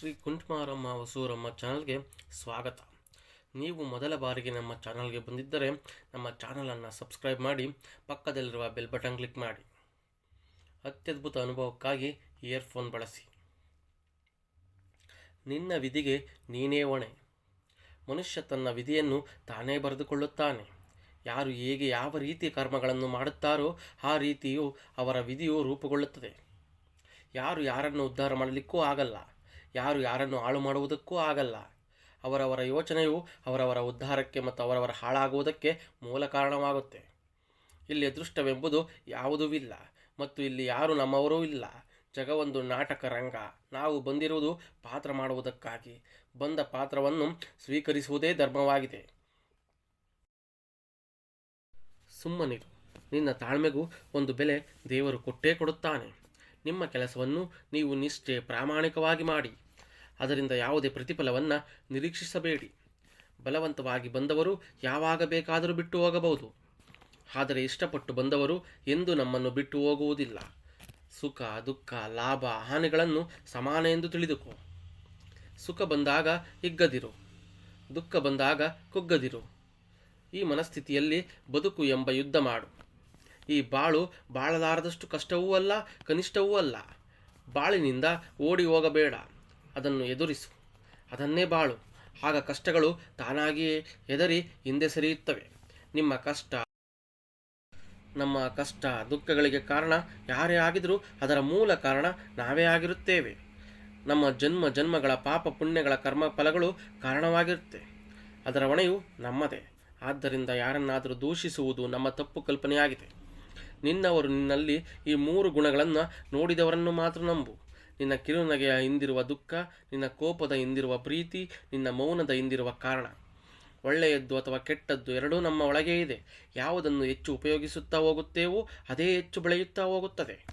ಶ್ರೀ ಕುಂಟ್ಮಾರಮ್ಮ ವಸೂರಮ್ಮ ಚಾನಲ್ಗೆ ಸ್ವಾಗತ. ನೀವು ಮೊದಲ ಬಾರಿಗೆ ನಮ್ಮ ಚಾನಲ್ಗೆ ಬಂದಿದ್ದರೆ ನಮ್ಮ ಚಾನಲನ್ನು ಸಬ್ಸ್ಕ್ರೈಬ್ ಮಾಡಿ, ಪಕ್ಕದಲ್ಲಿರುವ ಬೆಲ್ ಬಟನ್ ಕ್ಲಿಕ್ ಮಾಡಿ. ಅತ್ಯದ್ಭುತ ಅನುಭವಕ್ಕಾಗಿ ಇಯರ್ಫೋನ್ ಬಳಸಿ. ನಿನ್ನ ವಿಧಿಗೆ ನೀನೇ ಹೊಣೆ. ಮನುಷ್ಯ ತನ್ನ ವಿಧಿಯನ್ನು ತಾನೇ ಬರೆದುಕೊಳ್ಳುತ್ತಾನೆ. ಯಾರು ಹೇಗೆ ಯಾವ ರೀತಿ ಕರ್ಮಗಳನ್ನು ಮಾಡುತ್ತಾರೋ ಆ ರೀತಿಯು ಅವರ ವಿಧಿಯು ರೂಪುಗೊಳ್ಳುತ್ತದೆ. ಯಾರು ಯಾರನ್ನು ಉದ್ಧಾರ ಮಾಡಲಿಕ್ಕೂ ಆಗಲ್ಲ. ಯಾರು ಯಾರನ್ನು ಹಾಳು ಮಾಡುವುದಕ್ಕೂ ಆಗಲ್ಲ. ಅವರವರ ಯೋಚನೆಯು ಅವರವರ ಉದ್ಧಾರಕ್ಕೆ ಮತ್ತು ಅವರವರ ಹಾಳಾಗುವುದಕ್ಕೆ ಮೂಲ ಕಾರಣವಾಗುತ್ತೆ. ಇಲ್ಲಿ ಅದೃಷ್ಟವೆಂಬುದು ಯಾವುದೂ ಇಲ್ಲ ಮತ್ತು ಇಲ್ಲಿ ಯಾರು ನಮ್ಮವರೂ ಇಲ್ಲ. ಜಗವೊಂದು ನಾಟಕ ರಂಗ. ನಾವು ಬಂದಿರುವುದು ಪಾತ್ರ ಮಾಡುವುದಕ್ಕಾಗಿ. ಬಂದ ಪಾತ್ರವನ್ನು ಸ್ವೀಕರಿಸುವುದೇ ಧರ್ಮವಾಗಿದೆ. ಸುಮ್ಮನಿರು. ನಿನ್ನ ತಾಳ್ಮೆಗೂ ಒಂದು ಬೆಲೆ ದೇವರು ಕೊಟ್ಟೇ ಕೊಡುತ್ತಾನೆ. ನಿಮ್ಮ ಕೆಲಸವನ್ನು ನೀವು ನಿಷ್ಠೆ ಪ್ರಾಮಾಣಿಕವಾಗಿ ಮಾಡಿ. ಅದರಿಂದ ಯಾವುದೇ ಪ್ರತಿಫಲವನ್ನು ನಿರೀಕ್ಷಿಸಬೇಡಿ. ಬಲವಂತವಾಗಿ ಬಂದವರು ಯಾವಾಗ ಬೇಕಾದರೂ ಬಿಟ್ಟು ಹೋಗಬಹುದು. ಆದರೆ ಇಷ್ಟಪಟ್ಟು ಬಂದವರು ಎಂದೂ ನಮ್ಮನ್ನು ಬಿಟ್ಟು ಹೋಗುವುದಿಲ್ಲ. ಸುಖ, ದುಃಖ, ಲಾಭ, ಹಾನಿಗಳನ್ನು ಸಮಾನ ಎಂದು ತಿಳಿದುಕೋ. ಸುಖ ಬಂದಾಗ ಹಿಗ್ಗದಿರು. ದುಃಖ ಬಂದಾಗ ಕುಗ್ಗದಿರು. ಈ ಮನಸ್ಥಿತಿಯಲ್ಲಿ ಬದುಕು ಎಂಬ ಯುದ್ಧ ಮಾಡು. ಈ ಬಾಳು ಬಾಳಲಾರದಷ್ಟು ಕಷ್ಟವೂ ಅಲ್ಲ, ಕನಿಷ್ಠವೂ ಅಲ್ಲ. ಬಾಳಿನಿಂದ ಓಡಿ ಹೋಗಬೇಡ, ಅದನ್ನು ಎದುರಿಸು. ಅದನ್ನೇ ಬಾಳು. ಆಗ ಕಷ್ಟಗಳು ತಾನಾಗಿಯೇ ಹೆದರಿ ಹಿಂದೆ ಸರಿಯುತ್ತವೆ. ನಿಮ್ಮ ಕಷ್ಟ, ನಮ್ಮ ಕಷ್ಟ ದುಃಖಗಳಿಗೆ ಕಾರಣ ಯಾರೇ ಆಗಿದರೂ ಅದರ ಮೂಲ ಕಾರಣ ನಾವೇ ಆಗಿರುತ್ತೇವೆ. ನಮ್ಮ ಜನ್ಮ ಜನ್ಮಗಳ ಪಾಪ ಪುಣ್ಯಗಳ ಕರ್ಮ ಫಲಗಳು ಕಾರಣವಾಗಿರುತ್ತೆ. ಅದರ ಹೊಣೆಯು ನಮ್ಮದೇ. ಆದ್ದರಿಂದ ಯಾರನ್ನಾದರೂ ದೂಷಿಸುವುದು ನಮ್ಮ ತಪ್ಪು ಕಲ್ಪನೆಯಾಗಿದೆ. ನಿನ್ನವರು ನಿನ್ನಲ್ಲಿ ಈ ಮೂರು ಗುಣಗಳನ್ನು ನೋಡಿದವರನ್ನು ಮಾತ್ರ ನಂಬು. ನಿನ್ನ ಕಿರುನಗೆಯ ಹಿಂದಿರುವ ದುಃಖ, ನಿನ್ನ ಕೋಪದ ಹಿಂದಿರುವ ಪ್ರೀತಿ, ನಿನ್ನ ಮೌನದ ಹಿಂದಿರುವ ಕಾರಣ. ಒಳ್ಳೆಯದ್ದು ಅಥವಾ ಕೆಟ್ಟದ್ದು ಎರಡೂ ನಮ್ಮ ಒಳಗೆ ಇದೆ. ಯಾವುದನ್ನು ಹೆಚ್ಚು ಉಪಯೋಗಿಸುತ್ತಾ ಹೋಗುತ್ತೇವೋ ಅದೇ ಹೆಚ್ಚು ಬೆಳೆಯುತ್ತಾ ಹೋಗುತ್ತದೆ.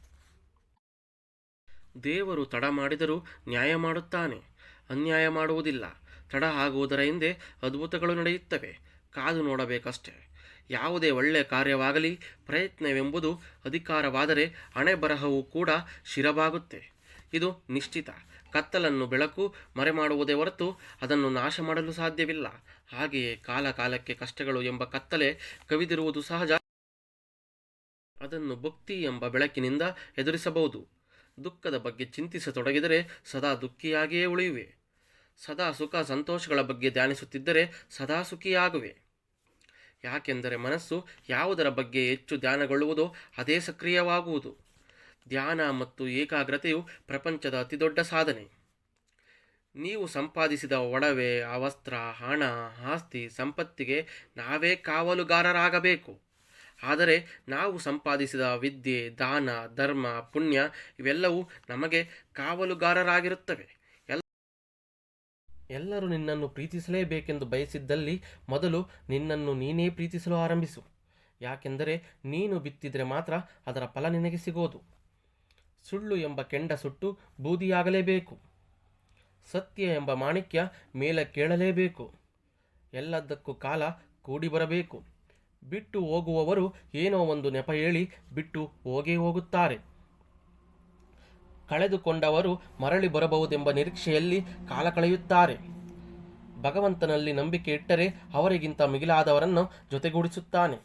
ದೇವರು ತಡ ಮಾಡಿದರೂ ನ್ಯಾಯ ಮಾಡುತ್ತಾನೆ. ಅನ್ಯಾಯ ಮಾಡುವುದಿಲ್ಲ. ತಡ ಆಗುವುದರ ಹಿಂದೆ ಅದ್ಭುತಗಳು ನಡೆಯುತ್ತವೆ. ಕಾದು ನೋಡಬೇಕಷ್ಟೆ. ಯಾವುದೇ ಒಳ್ಳೆಯ ಕಾರ್ಯವಾಗಲಿ ಪ್ರಯತ್ನವೆಂಬುದು ಅಧಿಕಾರವಾದರೆ ಹಣೆ ಬರಹವೂ ಕೂಡ ಶಿರಬಾಗುತ್ತೆ. ಇದು ನಿಶ್ಚಿತ. ಕತ್ತಲನ್ನು ಬೆಳಕು ಮರೆಮಾಡುವುದೇ ಹೊರತು ಅದನ್ನು ನಾಶ ಮಾಡಲು ಸಾಧ್ಯವಿಲ್ಲ. ಹಾಗೆಯೇ ಕಾಲ ಕಾಲಕ್ಕೆ ಕಷ್ಟಗಳು ಎಂಬ ಕತ್ತಲೆ ಕವಿದಿರುವುದು ಸಹಜ. ಅದನ್ನು ಭಕ್ತಿ ಎಂಬ ಬೆಳಕಿನಿಂದ ಎದುರಿಸಬಹುದು. ದುಃಖದ ಬಗ್ಗೆ ಚಿಂತಿಸತೊಡಗಿದರೆ ಸದಾ ದುಃಖಿಯಾಗಿಯೇ ಉಳಿಯುವೆ. ಸದಾ ಸುಖ ಸಂತೋಷಗಳ ಬಗ್ಗೆ ಧ್ಯಾನಿಸುತ್ತಿದ್ದರೆ ಸದಾ ಸುಖಿಯಾಗುವೆ. ಯಾಕೆಂದರೆ ಮನಸ್ಸು ಯಾವುದರ ಬಗ್ಗೆ ಹೆಚ್ಚು ಧ್ಯಾನಗೊಳ್ಳುವುದೋ ಅದೇ ಸಕ್ರಿಯವಾಗುವುದು. ಧ್ಯಾನ ಮತ್ತು ಏಕಾಗ್ರತೆಯು ಪ್ರಪಂಚದ ಅತಿದೊಡ್ಡ ಸಾಧನೆ. ನೀವು ಸಂಪಾದಿಸಿದ ಒಡವೆ ಅವಸ್ತ್ರ ವಸ್ತ್ರ, ಹಣ, ಆಸ್ತಿ, ಸಂಪತ್ತಿಗೆ ನಾವೇ ಕಾವಲುಗಾರರಾಗಬೇಕು. ಆದರೆ ನಾವು ಸಂಪಾದಿಸಿದ ವಿದ್ಯೆ, ದಾನ, ಧರ್ಮ, ಪುಣ್ಯ ಇವೆಲ್ಲವೂ ನಮಗೆ ಕಾವಲುಗಾರರಾಗಿರುತ್ತವೆ. ಎಲ್ಲರೂ ನಿನ್ನನ್ನು ಪ್ರೀತಿಸಲೇಬೇಕೆಂದು ಬಯಸಿದ್ದಲ್ಲಿ ಮೊದಲು ನಿನ್ನನ್ನು ನೀನೇ ಪ್ರೀತಿಸಲು ಆರಂಭಿಸು. ಯಾಕೆಂದರೆ ನೀನು ಬಿತ್ತಿದರೆ ಮಾತ್ರ ಅದರ ಫಲ ನಿನಗೆ ಸಿಗೋದು. ಸುಳ್ಳು ಎಂಬ ಕೆಂಡ ಸುಟ್ಟು ಬೂದಿಯಾಗಲೇಬೇಕು. ಸತ್ಯ ಎಂಬ ಮಾಣಿಕ್ಯ ಮೇಲೆ ಕೇಳಲೇಬೇಕು. ಎಲ್ಲದಕ್ಕೂ ಕಾಲ ಕೂಡಿ ಬರಬೇಕು. ಬಿಟ್ಟು ಹೋಗುವವರು ಏನೋ ಒಂದು ನೆಪ ಹೇಳಿ ಬಿಟ್ಟು ಹೋಗೇ ಹೋಗುತ್ತಾರೆ. ಕಳೆದುಕೊಂಡವರು ಮರಳಿ ಬರಬಹುದೆಂಬ ನಿರೀಕ್ಷೆಯಲ್ಲಿ ಕಾಲ ಕಳೆಯುತ್ತಾರೆ. ಭಗವಂತನಲ್ಲಿ ನಂಬಿಕೆ ಇಟ್ಟರೆ ಅವರಿಗಿಂತ ಮಿಗಿಲಾದವರನ್ನು ಜೊತೆಗೂಡಿಸುತ್ತಾನೆ.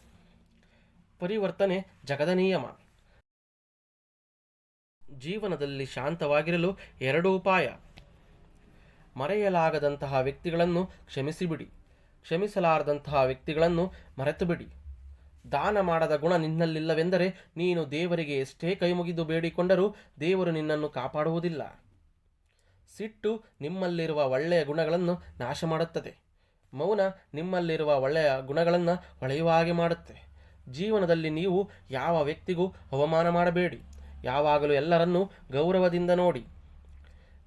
ಪರಿವರ್ತನೆ ಜಗದ ನಿಯಮ. ಜೀವನದಲ್ಲಿ ಶಾಂತವಾಗಿರಲು ಎರಡು ಉಪಾಯ. ಮರೆಯಲಾಗದಂತಹ ವ್ಯಕ್ತಿಗಳನ್ನು ಕ್ಷಮಿಸಿಬಿಡಿ. ಕ್ಷಮಿಸಲಾರದಂತಹ ವ್ಯಕ್ತಿಗಳನ್ನು ಮರೆತು ಬಿಡಿ ದಾನ ಮಾಡದ ಗುಣ ನಿನ್ನಲ್ಲಿಲ್ಲವೆಂದರೆ ನೀನು ದೇವರಿಗೆ ಎಷ್ಟೇ ಕೈಮುಗಿದು ಬೇಡಿಕೊಂಡರೂ ದೇವರು ನಿನ್ನನ್ನು ಕಾಪಾಡುವುದಿಲ್ಲ. ಸಿಟ್ಟು ನಿಮ್ಮಲ್ಲಿರುವ ಒಳ್ಳೆಯ ಗುಣಗಳನ್ನು ನಾಶ ಮಾಡುತ್ತದೆ ಮೌನ ನಿಮ್ಮಲ್ಲಿರುವ ಒಳ್ಳೆಯ ಗುಣಗಳನ್ನು ಹೊಳೆಯುವ ಹಾಗೆ ಮಾಡುತ್ತೆ. ಜೀವನದಲ್ಲಿ ನೀವು ಯಾವ ವ್ಯಕ್ತಿಗೂ ಅವಮಾನ ಮಾಡಬೇಡಿ. ಯಾವಾಗಲೂ ಎಲ್ಲರನ್ನೂ ಗೌರವದಿಂದ ನೋಡಿ.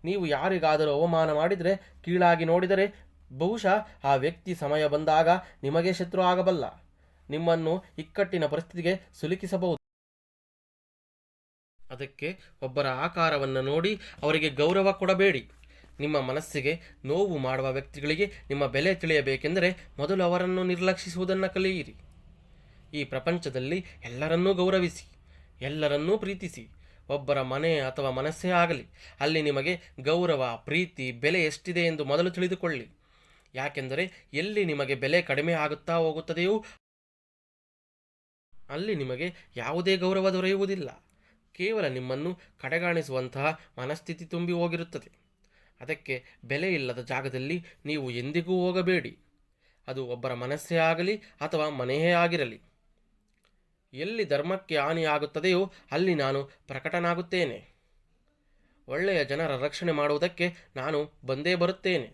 ನೀವು ಯಾರಿಗಾದರೂ ಅವಮಾನ ಮಾಡಿದರೆ, ಕೀಳಾಗಿ ನೋಡಿದರೆ ಬಹುಶಃ ಆ ವ್ಯಕ್ತಿ ಸಮಯ ಬಂದಾಗ ನಿಮಗೆ ಶತ್ರು ಆಗಬಲ್ಲ. ನಿಮ್ಮನ್ನು ಇಕ್ಕಟ್ಟಿನ ಪರಿಸ್ಥಿತಿಗೆ ಸಿಲುಕಿಸಬಹುದು. ಅದಕ್ಕೆ ಒಬ್ಬರ ಆಕಾರವನ್ನು ನೋಡಿ ಅವರಿಗೆ ಗೌರವ ಕೊಡಬೇಡಿ. ನಿಮ್ಮ ಮನಸ್ಸಿಗೆ ನೋವು ಮಾಡುವ ವ್ಯಕ್ತಿಗಳಿಗೆ ನಿಮ್ಮ ಬೆಲೆ ತಿಳಿಯಬೇಕೆಂದರೆ ಮೊದಲು ಅವರನ್ನು ನಿರ್ಲಕ್ಷಿಸುವುದನ್ನು ಕಲಿಯಿರಿ. ಈ ಪ್ರಪಂಚದಲ್ಲಿ ಎಲ್ಲರನ್ನೂ ಗೌರವಿಸಿ, ಎಲ್ಲರನ್ನೂ ಪ್ರೀತಿಸಿ, ಒಬ್ಬರ ಮನೆ ಅಥವಾ ಮನಸ್ಸೇ ಆಗಲಿ, ಅಲ್ಲಿ ನಿಮಗೆ ಗೌರವ, ಪ್ರೀತಿ, ಬೆಲೆ ಎಷ್ಟಿದೆ ಎಂದು ಮೊದಲು ತಿಳಿದುಕೊಳ್ಳಿ. ಯಾಕೆಂದರೆ ಎಲ್ಲಿ ನಿಮಗೆ ಬೆಲೆ ಕಡಿಮೆ ಆಗುತ್ತಾ ಹೋಗುತ್ತದೆಯೋ ಅಲ್ಲಿ ನಿಮಗೆ ಯಾವುದೇ ಗೌರವ ದೊರೆಯುವುದಿಲ್ಲ. ಕೇವಲ ನಿಮ್ಮನ್ನು ಕಡೆಗಾಣಿಸುವಂತಹ ಮನಸ್ಥಿತಿ ತುಂಬಿ ಹೋಗಿರುತ್ತದೆ. ಅದಕ್ಕೆ ಬೆಲೆ ಇಲ್ಲದ ಜಾಗದಲ್ಲಿ ನೀವು ಎಂದಿಗೂ ಹೋಗಬೇಡಿ. ಅದು ಒಬ್ಬರ ಮನಸ್ಸೇ ಆಗಲಿ ಅಥವಾ ಮನೆಯೇ ಆಗಿರಲಿ. ಎಲ್ಲಿ ಧರ್ಮಕ್ಕೆ ಹಾನಿಯಾಗುತ್ತದೆಯೋ ಅಲ್ಲಿ ನಾನು ಪ್ರಕಟನಾಗುತ್ತೇನೆ. ಒಳ್ಳೆಯ ಜನರ ರಕ್ಷಣೆ ಮಾಡುವುದಕ್ಕೆ ನಾನು ಬಂದೇ ಬರುತ್ತೇನೆ.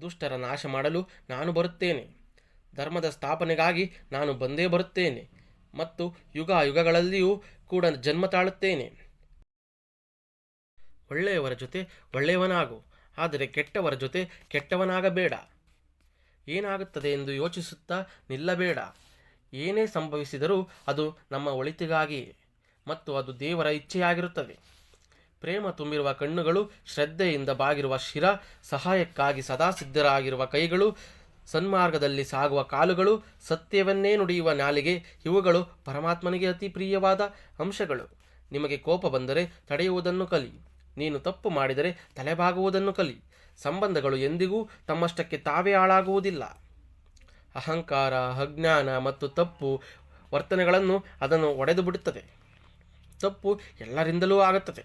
ದುಷ್ಟರ ನಾಶ ಮಾಡಲು ನಾನು ಬರುತ್ತೇನೆ. ಧರ್ಮದ ಸ್ಥಾಪನೆಗಾಗಿ ನಾನು ಬಂದೇ ಬರುತ್ತೇನೆ. ಮತ್ತು ಯುಗ ಯುಗಗಳಲ್ಲಿಯೂ ಕೂಡ ಜನ್ಮ ತಾಳುತ್ತೇನೆ. ಒಳ್ಳೆಯವರ ಜೊತೆ ಒಳ್ಳೆಯವನಾಗು, ಆದರೆ ಕೆಟ್ಟವರ ಜೊತೆ ಕೆಟ್ಟವನಾಗಬೇಡ. ಏನಾಗುತ್ತದೆ ಎಂದು ಯೋಚಿಸುತ್ತಾ ನಿಲ್ಲಬೇಡ. ಏನೇ ಸಂಭವಿಸಿದರೂ ಅದು ನಮ್ಮ ಒಳಿತಿಗಾಗಿಯೇ ಮತ್ತು ಅದು ದೇವರ ಇಚ್ಛೆಯಾಗಿರುತ್ತದೆ. ಪ್ರೇಮ ತುಂಬಿರುವ ಕಣ್ಣುಗಳು ಶ್ರದ್ಧೆಯಿಂದ ಬಾಗಿರುವ ಶಿರ, ಸಹಾಯಕ್ಕಾಗಿ ಸದಾ ಸಿದ್ಧರಾಗಿರುವ ಕೈಗಳು ಸನ್ಮಾರ್ಗದಲ್ಲಿ ಸಾಗುವ ಕಾಲುಗಳು ಸತ್ಯವನ್ನೇ ನುಡಿಯುವ ನಾಲಿಗೆ, ಇವುಗಳು ಪರಮಾತ್ಮನಿಗೆ ಅತಿ ಪ್ರಿಯವಾದ ಅಂಶಗಳು. ನಿಮಗೆ ಕೋಪ ಬಂದರೆ ತಡೆಯುವುದನ್ನು ಕಲಿ. ನೀನು ತಪ್ಪು ಮಾಡಿದರೆ ತಲೆಬಾಗುವುದನ್ನು ಕಲಿ. ಸಂಬಂಧಗಳು ಎಂದಿಗೂ ತಮ್ಮಷ್ಟಕ್ಕೆ ತಾವೇ ಹಾಳಾಗುವುದಿಲ್ಲ. ಅಹಂಕಾರ, ಅಜ್ಞಾನ ಮತ್ತು ತಪ್ಪು ವರ್ತನೆಗಳನ್ನು ಅದನ್ನು ಒಡೆದು ಬಿಡುತ್ತದೆ ತಪ್ಪು ಎಲ್ಲರಿಂದಲೂ ಆಗುತ್ತದೆ.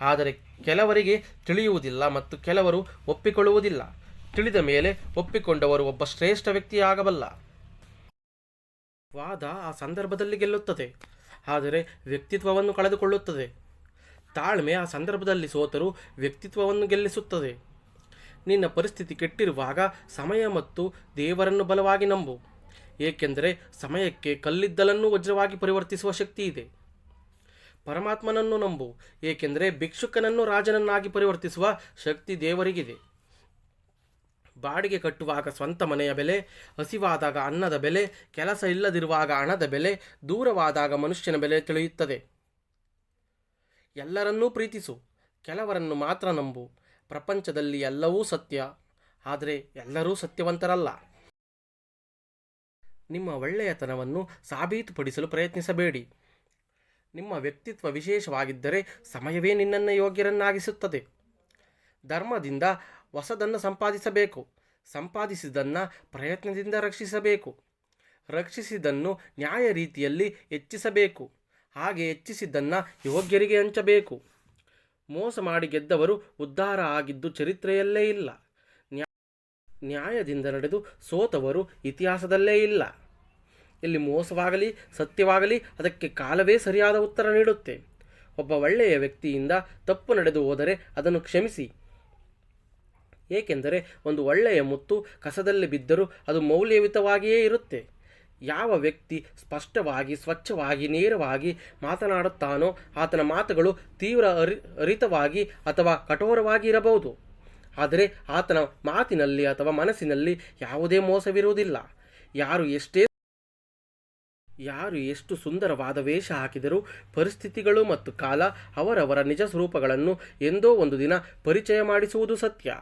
ಆದರೆ ಕೆಲವರಿಗೆ ತಿಳಿಯುವುದಿಲ್ಲ ಮತ್ತು ಕೆಲವರು ಒಪ್ಪಿಕೊಳ್ಳುವುದಿಲ್ಲ. ತಿಳಿದ ಮೇಲೆ ಒಪ್ಪಿಕೊಂಡವರು ಒಬ್ಬ ಶ್ರೇಷ್ಠ ವ್ಯಕ್ತಿಯಾಗಬಲ್ಲ ವಾದ ಆ ಸಂದರ್ಭದಲ್ಲಿ ಗೆಲ್ಲುತ್ತದೆ. ಆದರೆ ವ್ಯಕ್ತಿತ್ವವನ್ನು ಕಳೆದುಕೊಳ್ಳುತ್ತದೆ. ತಾಳ್ಮೆ ಆ ಸಂದರ್ಭದಲ್ಲಿ ಸೋತರೂ ವ್ಯಕ್ತಿತ್ವವನ್ನು ಗೆಲ್ಲಿಸುತ್ತದೆ. ನಿನ್ನ ಪರಿಸ್ಥಿತಿ ಕೆಟ್ಟಿರುವಾಗ ಸಮಯ ಮತ್ತು ದೇವರನ್ನು ಬಲವಾಗಿ ನಂಬು. ಏಕೆಂದರೆ ಸಮಯಕ್ಕೆ ಕಲ್ಲಿದ್ದಲನ್ನು ವಜ್ರವಾಗಿ ಪರಿವರ್ತಿಸುವ ಶಕ್ತಿ ಇದೆ ಪರಮಾತ್ಮನನ್ನು ನಂಬು. ಏಕೆಂದರೆ ಭಿಕ್ಷುಕನನ್ನು ರಾಜನನ್ನಾಗಿ ಪರಿವರ್ತಿಸುವ ಶಕ್ತಿ ದೇವರಿಗಿದೆ. ಬಾಡಿಗೆ ಕಟ್ಟುವಾಗ ಸ್ವಂತ ಮನೆಯ ಬೆಲೆ, ಹಸಿವಾದಾಗ ಅನ್ನದ ಬೆಲೆ, ಕೆಲಸ ಇಲ್ಲದಿರುವಾಗ ಹಣದ ಬೆಲೆ, ದೂರವಾದಾಗ ಮನುಷ್ಯನ ಬೆಲೆ ತಿಳಿಯುತ್ತದೆ. ಎಲ್ಲರನ್ನೂ ಪ್ರೀತಿಸು, ಕೆಲವರನ್ನು ಮಾತ್ರ ನಂಬು. ಪ್ರಪಂಚದಲ್ಲಿ ಎಲ್ಲವೂ ಸತ್ಯ, ಆದರೆ ಎಲ್ಲರೂ ಸತ್ಯವಂತರಲ್ಲ. ನಿಮ್ಮ ಒಳ್ಳೆಯತನವನ್ನು ಸಾಬೀತುಪಡಿಸಲು ಪ್ರಯತ್ನಿಸಬೇಡಿ. ನಿಮ್ಮ ವ್ಯಕ್ತಿತ್ವ ವಿಶೇಷವಾಗಿದ್ದರೆ ಸಮಯವೇ ನಿನ್ನನ್ನು ಯೋಗ್ಯರನ್ನಾಗಿಸುತ್ತದೆ. ಧರ್ಮದಿಂದ ಹೊಸದನ್ನು ಸಂಪಾದಿಸಬೇಕು. ಸಂಪಾದಿಸಿದ್ದನ್ನು ಪ್ರಯತ್ನದಿಂದ ರಕ್ಷಿಸಬೇಕು. ರಕ್ಷಿಸಿದ್ದನ್ನು ನ್ಯಾಯ ರೀತಿಯಲ್ಲಿ ಹೆಚ್ಚಿಸಬೇಕು. ಹಾಗೆ ಹೆಚ್ಚಿಸಿದ್ದನ್ನು ಯೋಗ್ಯರಿಗೆ ಹಂಚಬೇಕು. ಮೋಸ ಮಾಡಿ ಗೆದ್ದವರು ಉದ್ಧಾರ ಆಗಿದ್ದು ಚರಿತ್ರೆಯಲ್ಲೇ ಇಲ್ಲ. ನ್ಯಾ ನ್ಯಾಯದಿಂದ ನಡೆದು ಸೋತವರು ಇತಿಹಾಸದಲ್ಲೇ ಇಲ್ಲ. ಇಲ್ಲಿ ಮೋಸವಾಗಲಿ, ಸತ್ಯವಾಗಲಿ, ಅದಕ್ಕೆ ಕಾಲವೇ ಸರಿಯಾದ ಉತ್ತರ ನೀಡುತ್ತೆ. ಒಬ್ಬ ಒಳ್ಳೆಯ ವ್ಯಕ್ತಿಯಿಂದ ತಪ್ಪು ನಡೆದು ಹೋದರೆ ಅದನ್ನು ಕ್ಷಮಿಸಿ. ಏಕೆಂದರೆ ಒಂದು ಒಳ್ಳೆಯ ಮುತ್ತು ಕಸದಲ್ಲಿ ಬಿದ್ದರೂ ಅದು ಮೌಲ್ಯಯುತವಾಗಿಯೇ ಇರುತ್ತೆ. ಯಾವ ವ್ಯಕ್ತಿ ಸ್ಪಷ್ಟವಾಗಿ, ಸ್ವಚ್ಛವಾಗಿ, ನೇರವಾಗಿ ಮಾತನಾಡುತ್ತಾನೋ ಆತನ ಮಾತುಗಳು ತೀವ್ರ ಅರಿ, ಅರಿತವಾಗಿ ಅಥವಾ ಕಠೋರವಾಗಿ ಇರಬಹುದು. ಆದರೆ ಆತನ ಮಾತಿನಲ್ಲಿ ಅಥವಾ ಮನಸ್ಸಿನಲ್ಲಿ ಯಾವುದೇ ಮೋಸವಿರುವುದಿಲ್ಲ. ಯಾರು ಎಷ್ಟೇ ಯಾರು ಎಷ್ಟು ಸುಂದರವಾದ ವೇಷ ಹಾಕಿದರೂ ಪರಿಸ್ಥಿತಿಗಳು ಮತ್ತು ಕಾಲ ಅವರವರ ನಿಜ ಸ್ವರೂಪಗಳನ್ನು ಎಂದೋ ಒಂದು ದಿನ ಪರಿಚಯ ಮಾಡಿಸುವುದು ಸತ್ಯ.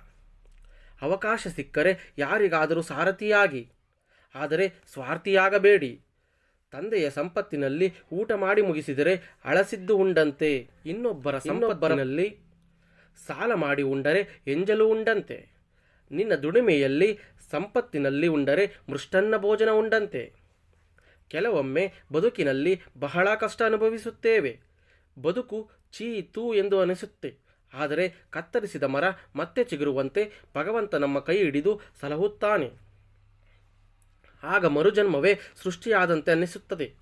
ಅವಕಾಶ ಸಿಕ್ಕರೆ ಯಾರಿಗಾದರೂ ಸಾರಥಿಯಾಗಿ. ಆದರೆ ಸ್ವಾರ್ಥಿಯಾಗಬೇಡಿ. ತಂದೆಯ ಸಂಪತ್ತಿನಲ್ಲಿ ಊಟ ಮಾಡಿ ಮುಗಿಸಿದರೆ ಅಳಸಿದ್ದು ಉಂಡಂತೆ. ಇನ್ನೊಬ್ಬರ ಸಂಪತ್ತಿನಲ್ಲಿ ಸಾಲ ಮಾಡಿ ಉಂಡರೆ ಎಂಜಲು ಉಂಡಂತೆ. ನಿನ್ನ ದುಡಿಮೆಯಲ್ಲಿ ಸಂಪತ್ತಿನಲ್ಲಿ ಉಂಡರೆ ಮೃಷ್ಟನ್ನ ಭೋಜನ ಉಂಡಂತೆ. ಕೆಲವೊಮ್ಮೆ ಬದುಕಿನಲ್ಲಿ ಬಹಳ ಕಷ್ಟ ಅನುಭವಿಸುತ್ತೇವೆ. ಬದುಕು ಚೀ ತೂ ಎಂದು ಅನಿಸುತ್ತೆ. ಆದರೆ ಕತ್ತರಿಸಿದ ಮರ ಮತ್ತೆ ಚಿಗುರುವಂತೆ ಭಗವಂತ ನಮ್ಮ ಕೈ ಹಿಡಿದು ಸಲಹುತ್ತಾನೆ. ಆಗ ಮರುಜನ್ಮವೇ ಸೃಷ್ಟಿಯಾದಂತೆ ಅನ್ನಿಸುತ್ತದೆ.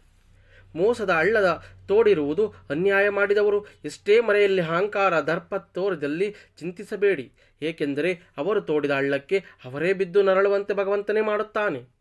ಮೋಸದ ಹಳ್ಳದ ತೋಡಿರುವುದು ಅನ್ಯಾಯ ಮಾಡಿದವರು. ಎಷ್ಟೇ ಮರೆಯಲ್ಲಿ ಅಹಂಕಾರ ದರ್ಪ ತೋರದಲ್ಲಿ ಚಿಂತಿಸಬೇಡಿ. ಏಕೆಂದರೆ ಅವರು ತೋಡಿದ ಹಳ್ಳಕ್ಕೆ ಅವರೇ ಬಿದ್ದು ನರಳುವಂತೆ ಭಗವಂತನೇ ಮಾಡುತ್ತಾನೆ.